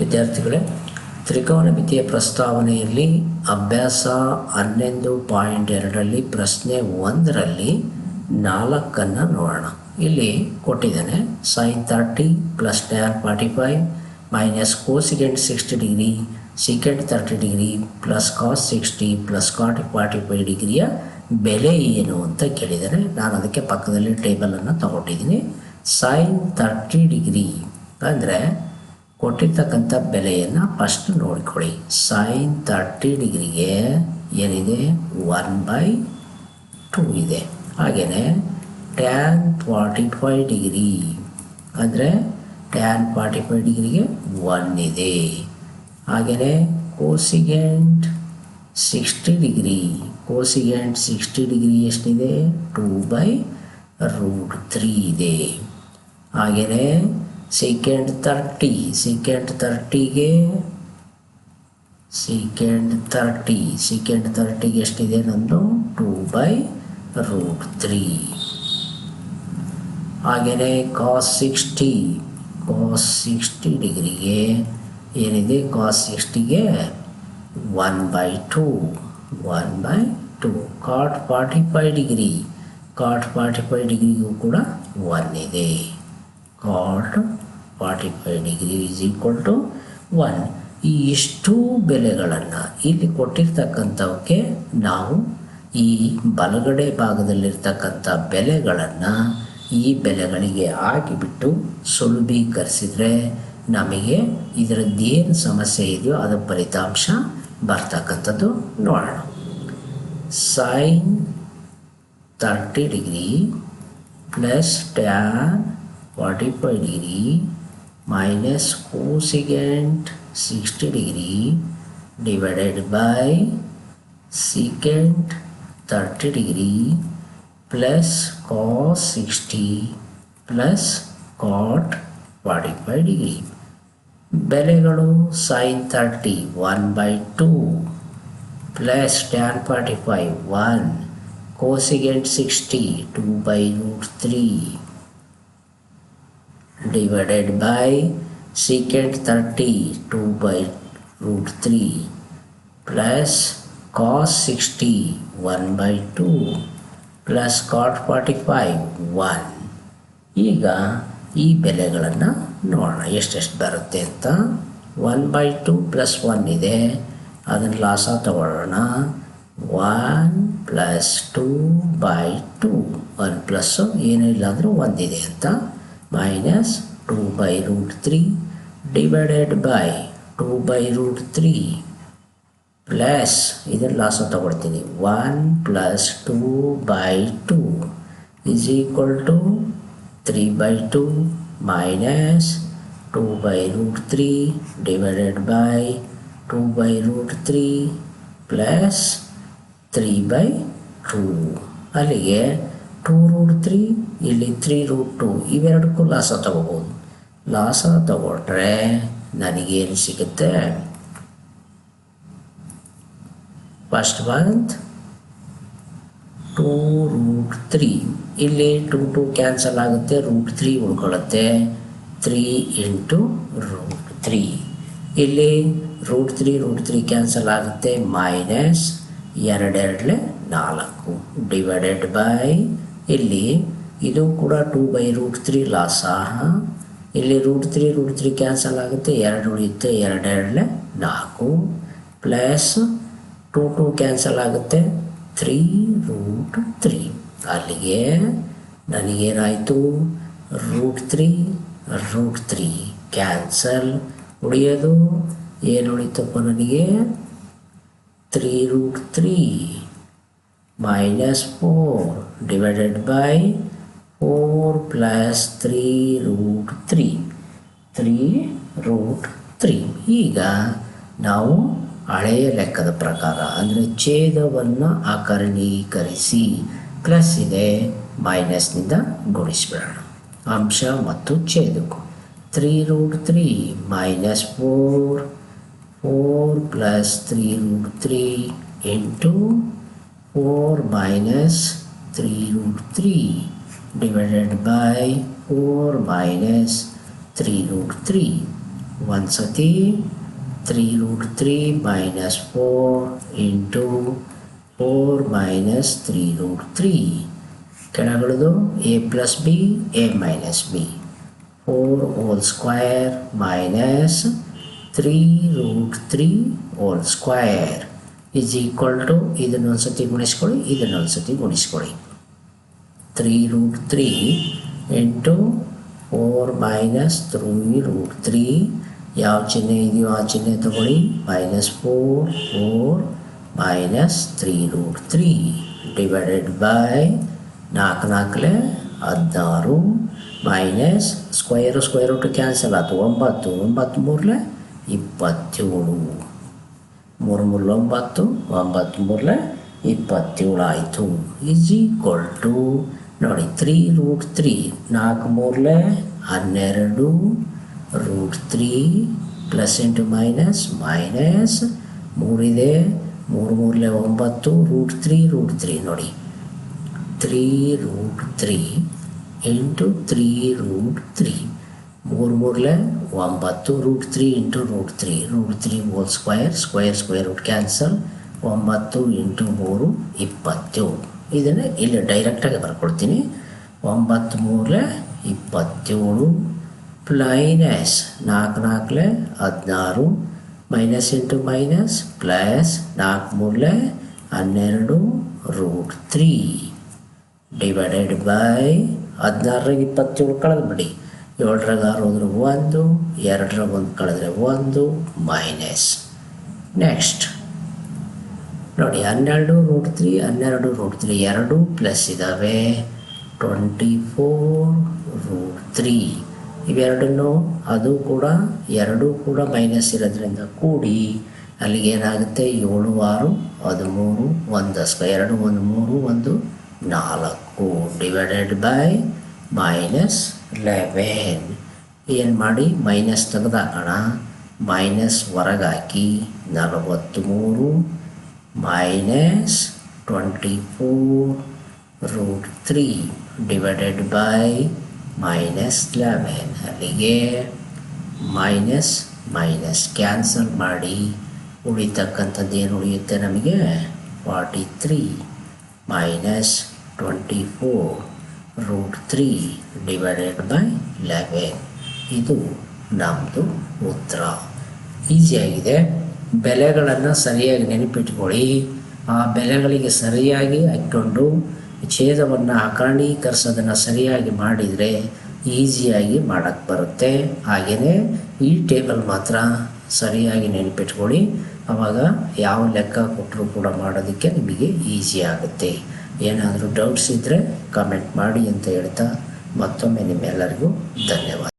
ವಿದ್ಯಾರ್ಥಿಗಳೇ ತ್ರಿಕೋನ ಮಿತಿಯ ಪ್ರಸ್ತಾವನೆಯಲ್ಲಿ ಅಭ್ಯಾಸ ಹನ್ನೊಂದು ಪಾಯಿಂಟ್ ಎರಡರಲ್ಲಿ, ಪ್ರಶ್ನೆ ಒಂದರಲ್ಲಿ ನಾಲ್ಕನ್ನು ನೋಡೋಣ. ಇಲ್ಲಿ ಕೊಟ್ಟಿದ್ದಾನೆ sine thirty plus tan forty five minus secant sixty degree secant thirty degree plus cos sixty plus cot forty five ಡಿಗ್ರಿಯ ಬೆಲೆ ಏನು ಅಂತ ಕೇಳಿದರೆ ನಾನು ಅದಕ್ಕೆ ಪಕ್ಕದಲ್ಲಿ ಟೇಬಲನ್ನು ತಗೊಂಡಿದ್ದೀನಿ. ಸೈನ್ ತರ್ಟಿ ಡಿಗ್ರಿ ಅಂದರೆ ಕೊಟ್ಟಿರ್ತಕ್ಕಂಥ ಬೆಲೆಯನ್ನು ಫಸ್ಟ್ ನೋಡಿಕೊಳ್ಳಿ. ಸೈನ್ ತರ್ಟಿ ಡಿಗ್ರಿಗೆ ಏನಿದೆ? ಒನ್ ಬೈ ಟೂ ಇದೆ. ಹಾಗೆಯೇ ಟ್ಯಾನ್ ಫಾರ್ಟಿ ಫೈವ್ ಡಿಗ್ರಿ ಅಂದರೆ ಟ್ಯಾನ್ ಫಾರ್ಟಿ ಫೈವ್ ಡಿಗ್ರಿಗೆ ಒನ್ ಇದೆ. ಹಾಗೆಯೇ cosecant sixty degree. Cosecant sixty degree ಎಷ್ಟಿದೆ? ಟೂ ಬೈ ರೂಟ್ ತ್ರೀ ಇದೆ. ಹಾಗೆಯೇ ಸೆಕೆಂಡ್ ತರ್ಟಿ ಸೆಕೆಂಡ್ ತರ್ಟಿಗೆ ಸೆಕೆಂಡ್ ತರ್ಟಿ ಸೆಕೆಂಡ್ ತರ್ಟಿಗೆ ಎಷ್ಟಿದೆ ನಂದು? ಟೂ ಬೈ ರೂಟ್ ತ್ರೀ ಹಾಗೆಯೇ ಕಾಸ್ ಸಿಕ್ಸ್ಟಿ ಕಾಸ್ ಸಿಕ್ಸ್ಟಿ ಡಿಗ್ರಿಗೆ ಏನಿದೆ? Cos ಸಿಕ್ಸ್ಟಿಗೆ one by two one by two cot forty five degree. Cot forty five ಡಿಗ್ರಿಗೂ ಕೂಡ ಒನ್ ಇದೆ. Cot forty five degree is equal to one ಈ ಇಷ್ಟು ಬೆಲೆಗಳನ್ನು ಇಲ್ಲಿ ಕೊಟ್ಟಿರ್ತಕ್ಕಂಥವಕ್ಕೆ ನಾವು ಈ ಬಲಗಡೆ ಭಾಗದಲ್ಲಿರ್ತಕ್ಕಂಥ ಬೆಲೆಗಳನ್ನು ಈ ಬೆಲೆಗಳಿಗೆ ಹಾಕಿಬಿಟ್ಟು ಸುಲಭೀಕರಿಸಿದರೆ ನಮಗೆ ಇದರದ್ದೇನು ಸಮಸ್ಯೆ ಇದೆಯೋ ಅದರ ಫಲಿತಾಂಶ ಬರ್ತಕ್ಕಂಥದ್ದು ನೋಡೋಣ. Sine thirty degree plus tan forty five degree minus cosecant sixty degree divided by secant thirty degree plus cos sixty plus cot forty five degree ಬೆಲೆಗಳು sine thirty one by two plus tan forty five one cosecant sixty two by root three divided by secant 30 2 by root 3 plus cos 60 1 by 2 plus cot 45 1 ಈಗ ಈ ಬೆಲೆಗಳನ್ನು ನೋಡೋಣ. ಎಷ್ಟೆಷ್ಟು ಬರುತ್ತೆ ಅಂತ. One by two plus one ಇದೆ. ಅದನ್ನು ಲಾಸ ತಗೊಳ್ಳೋಣ. One plus two by two one plus ಏನೂ ಇಲ್ಲಾಂದರೂ ಒಂದಿದೆ ಅಂತ. Minus two by root three divided by two by root three plus ಇದನ್ನು ಲಾಸ ತಗೊಳ್ತೀನಿ one plus two by two is equal to three by two minus two by root three divided by two by root three plus three by two ಅಲ್ಲಿಗೆ two root three ಇಲ್ಲಿ three root two ಇವೆರಡಕ್ಕೂ ಲಾಸ ತಗೋಬೋದು. ಲಾಸ ತಗೊಂಡ್ರೆ ನನಗೇನು ಸಿಗುತ್ತೆ? First ಬಂತ್ ಟೂ ರೂಟ್ ತ್ರೀ ಇಲ್ಲಿ ಟೂ ಟು ಕ್ಯಾನ್ಸಲ್ ಆಗುತ್ತೆ ರೂಟ್ ತ್ರೀ ಉಳ್ಕೊಳ್ಳುತ್ತೆ. ತ್ರೀ ಇಂಟು ರೂಟ್ ತ್ರೀ ಇಲ್ಲಿ root three root three cancel ಆಗುತ್ತೆ ಮೈನಸ್ ಎರಡೆರಡಲೆ ನಾಲ್ಕು ಡಿವೈಡೆಡ್ ಬೈ ಇಲ್ಲಿ ಇದು ಕೂಡ ಟೂ ಬೈ ರೂಟ್ ತ್ರೀ ಲಾಸ ಇಲ್ಲಿ root three root three cancel ಆಗುತ್ತೆ. ಎರಡು ಉಳಿಯುತ್ತೆ, ಎರಡೆರಡಲೆ ನಾಲ್ಕು. ಪ್ಲಸ್ ಟು ಟು ಕ್ಯಾನ್ಸಲ್ ಆಗುತ್ತೆ. ತ್ರೀ ರೂಟ್ ತ್ರೀ ಅಲ್ಲಿಗೆ ನನಗೇನಾಯಿತು? Root three root three cancel ಉಳಿಯೋದು. ಏನು ಉಳಿತಪ್ಪ ನನಗೆ? Three root three minus four divided by four plus three root three three root three ಈಗ ನಾವು ಹಳೆಯ ಲೆಕ್ಕದ ಪ್ರಕಾರ ಅಂದರೆ ಛೇದವನ್ನು ಆಕರಣೀಕರಿಸಿ ಪ್ಲಸ್ ಇದೆ ಮೈನಸ್ನಿಂದ ಗುಣಿಸ್ಬಿಡೋಣ. ಅಂಶ ಮತ್ತು ಛೇದಕ್ಕೂ. Three root three minus four four plus three root three into four minus three root three divided by four minus three root three ಒಂದು ಸತಿ three root three minus four into four minus three root three ಕೆಳಗಡೆ A plus B A minus B four whole square minus three root three whole square Is equal to ಇದನ್ನೊಂದು ಸತಿ ಗುಣಿಸ್ಕೊಳ್ಳಿ ಇದನ್ನೊಂದು ಸತಿ ಗುಣಿಸ್ಕೊಳ್ಳಿ. Three root three into four minus three root three ಯಾವ ಚಿಹ್ನೆ ಇದೆಯೋ ಆ ಚಿಹ್ನೆ ತಗೊಳ್ಳಿ. Minus four four minus three root three divided by ನಾಲ್ಕು ನಾಲ್ಕಲೆ ಹದಿನಾರು minus square square root cancel ಆಯ್ತು. ಒಂಬತ್ತು ಒಂಬತ್ತು ಮೂರಲೆ ಇಪ್ಪತ್ತೇಳು. ಮೂರು ಮೂರು ಒಂಬತ್ತು ಒಂಬತ್ತು ಮೂರಲೆ ಇಪ್ಪತ್ತೇಳು ಆಯಿತು ಈಸ್ ಈಕ್ವಲ್ ಟು ನೋಡಿ ತ್ರೀ ರೂಟ್ ತ್ರೀ ನಾಲ್ಕು ಮೂರಲೆ ಹನ್ನೆರಡು root three plus into minus minus ಮೂರಿದೆ ಮೂರು ಮೂರಲೆ ಒಂಬತ್ತು ರೂಟ್ ತ್ರೀ ರೂಟ್ ತ್ರೀ ನೋಡಿ. Three root three into three root three. ಮೂರು ಮೂರಲೆ ಒಂಬತ್ತು root three into root three. Root three whole square square square root cancel, ಒಂಬತ್ತು ಇಂಟು ಮೂರು ಇಪ್ಪತ್ತು. ಇದನ್ನು ಇಲ್ಲಿ ಡೈರೆಕ್ಟಾಗಿ ಬರ್ಕೊಡ್ತೀನಿ. ಒಂಬತ್ತು ಮೂರಲೆ ಇಪ್ಪತ್ತೇಳು ಪ್ಲೈನಸ್ ನಾಲ್ಕು ನಾಲ್ಕಲೆ ಹದಿನಾರು ಮೈನಸ್ ಇಂಟು ಮೈನಸ್ ಪ್ಲಸ್ ನಾಲ್ಕು ಮೂರಲೆ ಹನ್ನೆರಡು ರೂಟ್ ತ್ರೀ. ಡಿವೈಡೆಡ್ ಬೈ ಹದಿನಾರರಾಗ ಇಪ್ಪತ್ತೇಳು ಕಳೆದು ಬಿಡಿ ಏಳರಾಗ ಆರು ಹೋದ್ರೆ ಒಂದು ಎರಡರಾಗ ಒಂದು ಕಳೆದ್ರೆ ಒಂದು ಮೈನಸ್ ನೆಕ್ಸ್ಟ್ ನೋಡಿ, ಹನ್ನೆರಡು ರೂಟ್ ತ್ರೀ ಹನ್ನೆರಡು ರೂಟ್ ತ್ರೀ ಎರಡು ಪ್ಲಸ್ ಇದ್ದಾವೆ ಟ್ವೆಂಟಿ ಫೋರ್ ರೂಟ್ ತ್ರೀ ಇವೆರಡನ್ನು ಅದು ಕೂಡ, ಎರಡೂ ಕೂಡ ಮೈನಸ್ ಇರೋದ್ರಿಂದ ಕೂಡಿ ಅಲ್ಲಿಗೆ ಏನಾಗುತ್ತೆ? ಏಳು, ಆರು, ಹದಿಮೂರು ಒಂದು ಸ್ಕ ಎರಡು, ಒಂದು, ಮೂರು, ಒಂದು, ನಾಲ್ಕು. Divided by minus eleven. ಏನು ಮಾಡಿ? ಮೈನಸ್ ತೆಗೆದಾಕೋಣ. ಮೈನಸ್ ಹೊರಗಾಕಿ ನಲವತ್ತ್ಮೂರು minus twenty four root three divided by minus eleven. ಅಲ್ಲಿಗೆ ಮೈನಸ್ ಮೈನಸ್ ಕ್ಯಾನ್ಸಲ್ ಮಾಡಿ. ಉಳಿತಕ್ಕಂಥದ್ದು ಏನು ಉಳಿಯುತ್ತೆ ನಮಗೆ? Forty three minus twenty four. Root three divided by eleven ಇದು ನಮ್ಮದು ಉತ್ತರ. ಈಸಿಯಾಗಿದೆ ಬೆಲೆಗಳನ್ನು ಸರಿಯಾಗಿ ನೆನಪಿಟ್ಕೊಳ್ಳಿ. ಆ ಬೆಲೆಗಳಿಗೆ ಸರಿಯಾಗಿ ಹಾಕ್ಕೊಂಡು ಛೇದವನ್ನು ಅಕಾರಣೀಕರಿಸೋದನ್ನು ಸರಿಯಾಗಿ ಮಾಡಿದರೆ ಈಸಿಯಾಗಿ ಮಾಡೋಕ್ಕೆ ಬರುತ್ತೆ. ಹಾಗೆಯೇ ಈ ಟೇಬಲ್ ಮಾತ್ರ ಸರಿಯಾಗಿ ನೆನಪಿಟ್ಕೊಳ್ಳಿ. ಆವಾಗ ಯಾವ ಲೆಕ್ಕ ಕೊಟ್ಟರು ಕೂಡ ಮಾಡೋದಕ್ಕೆ ನಿಮಗೆ ಈಸಿ ಆಗುತ್ತೆ. ಏನಾದರೂ ಡೌಟ್ಸ್ ಇದ್ದರೆ ಕಮೆಂಟ್ ಮಾಡಿ ಅಂತ ಹೇಳ್ತಾ ಮತ್ತೊಮ್ಮೆ ನಿಮ್ಮೆಲ್ಲರಿಗೂ ಧನ್ಯವಾದ.